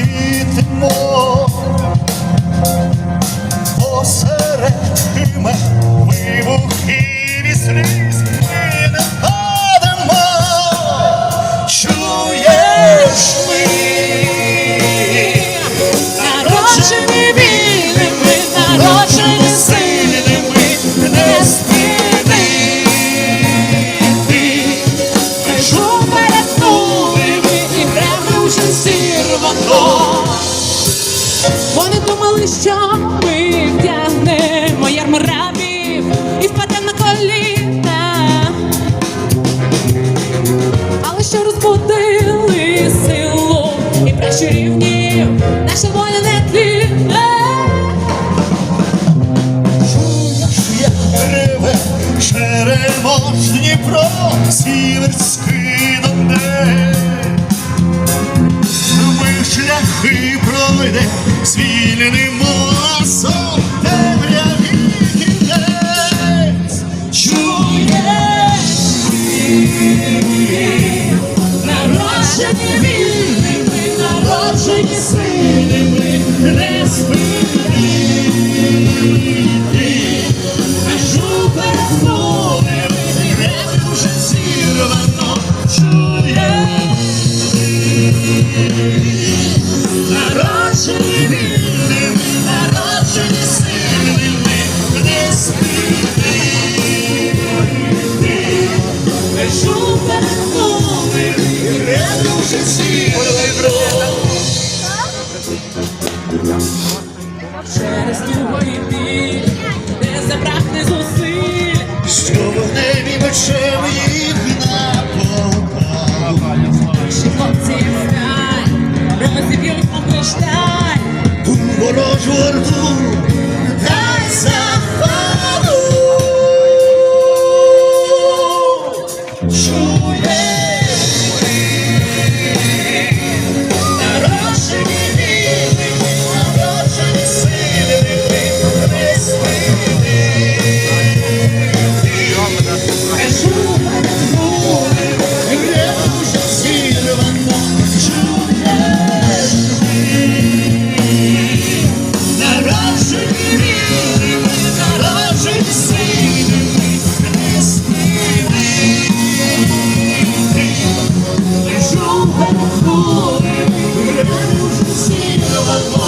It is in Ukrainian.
світимо посеред що ми втягнемо ярмарабів і впадемо на коліна. Але що розбудили силу і пращурівнів, наша воля не тліне. чуєш, як реве черемош Дніпро, сіверський пройде, звільнимо сон, темряві кінець. Чуєш, Народжені вільними, народжені сильними, не спини. Перетнули ми, і гребли вже зірвано. Народжені Тугої біль, не зусиль, що вогневі мечем їх напокав. Наші хлопці ворожу орду 싫어